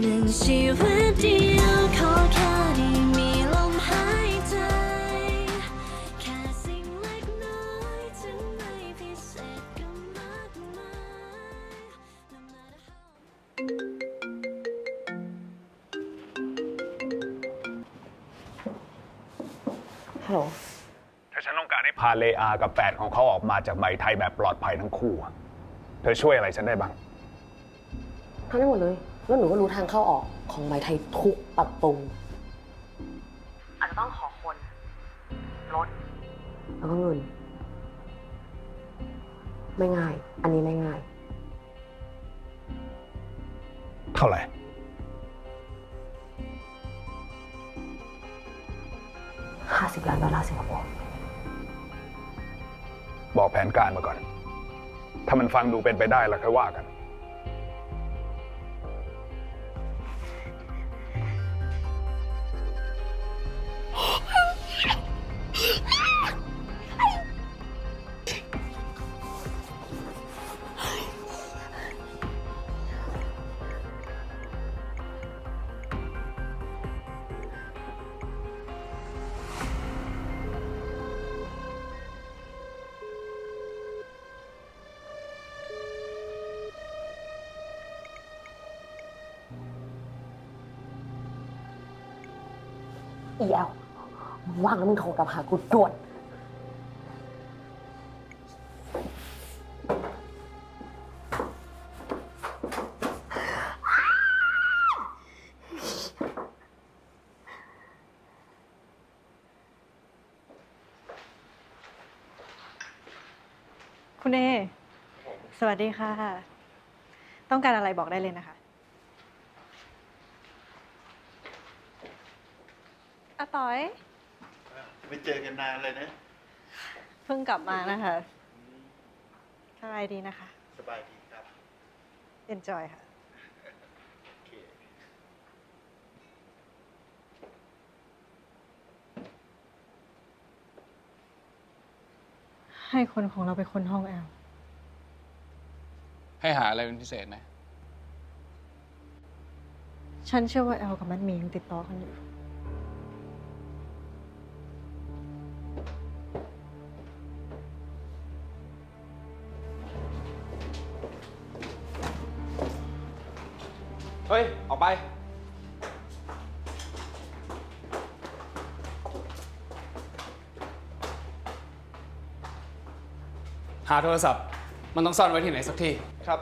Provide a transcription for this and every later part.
หนึ่งชีวิตเดียวขอแค่ได้มีลมหายใจ แค่สิ่งเล็กน้อยถึงไม่พิเศษก็มากมาย No matter how ฮัลโหลถ้าฉันต้องการให้พาเลอากับแฟนของเขาออกมาจากไหมไทยแบบปลอดภัยทั้งคู่อะเธอช่วยอะไรฉันได้บ้าง ทำได้หมดเลย แล้วหนูก็รู้ทางเข้าออกของไหมไทยทุกประตูอาจจะต้องขอคน รถแล้วก็เงินไม่ง่าย อันนี้ไม่ง่าย เท่าไหร่ 50 ล้านดอลลาร์สิงคโปร์ บอกแผนการมาก่อน ถ้ามันฟังดูเป็นไปได้แล้วค่อยว่ากัน อีแอลมึงว่างแล้วมึงโทรกลับหากูด่วนคุณเอ สวัสดีค่ะ ต้องการอะไรบอกได้เลยนะคะ อาต๋อย ไม่เจอกันนานเลยนะ เพิ่งกลับมานะคะสบายดีนะคะ สบายดีครับ enjoy ค่ะ โอเค ให้คนของเราไปคนห้องแอลให้หาอะไรเป็นพิเศษไหม ฉันเชื่อว่าแอลกับมันมียังติดต่อกันอยู่เฮ้ย หาโทรศัพท์ มันต้องซ่อนไว้ที่ไหนสักที่ครับ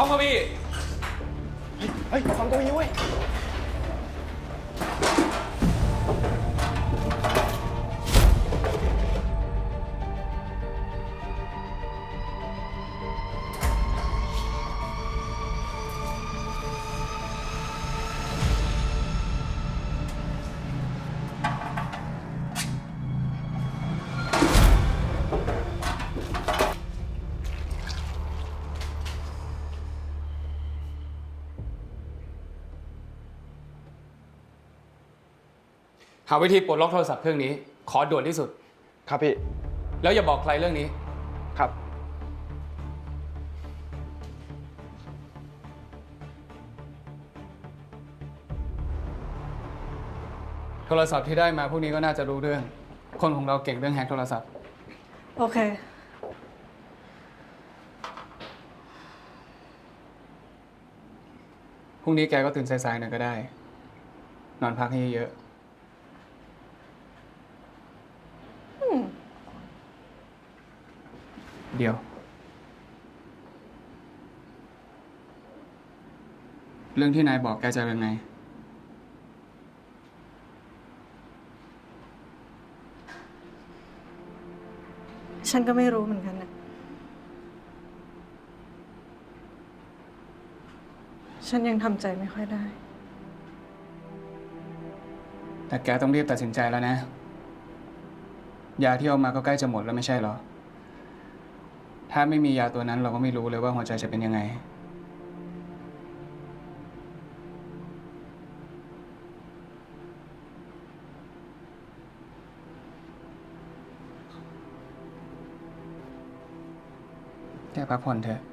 พร้อมครับพี่ เฮ้ยฟังตัวนี้เว้ย หาวิธีปลดล็อกโทรศัพท์เครื่องนี้ ขอด่วนที่สุด ครับพี่ แล้วอย่าบอกใครเรื่องนี้ ครับ โทรศัพท์ที่ได้มาพวกนี้ก็น่าจะรู้เรื่อง คนของเราเก่งเรื่องแฮกโทรศัพท์ โอเค พรุ่งนี้แกก็ตื่นสายๆหน่อยก็ได้ นอนพักให้เยอะ เดียว เรื่องที่นายบอกแกจะยังไง ฉันก็ไม่รู้เหมือนกันนะฉันยังทำใจไม่ค่อยได้ แต่แกต้องรีบตัดสินใจแล้วนะ ยาที่เอามาก็ใกล้จะหมดแล้วไม่ใช่เหรอ ถ้าไม่มียาตัวนั้นเราก็ไม่รู้เลยว่าหัวใจจะเป็นยังไงแกพักผ่อนเถอะ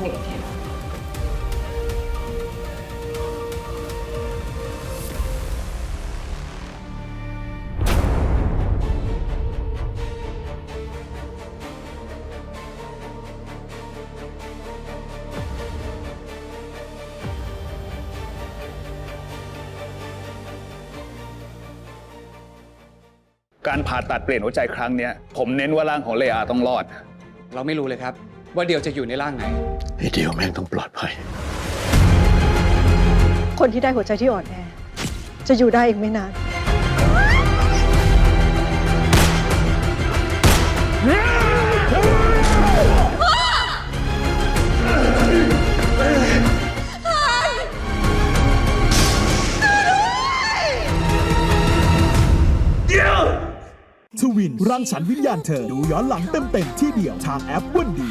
หนึ่งแค่การผ่าตัดเปลี่ยนหัวใจครั้งเนี้ยผมเน้นว่าร่างของเลอาต้องรอด เราไม่รู้เลยครับ ว่าเดียวจะอยู่ในร่างไหน ไอเดียวแม่งต้องปลอดภัย คนที่ได้หัวใจที่อ่อนแอ จะอยู่ได้อีกไม่นาน ทวินร่างฉันวิญญาณเธอ ดูย้อนหลังเต็มๆที่เดียวทางแอปวันดี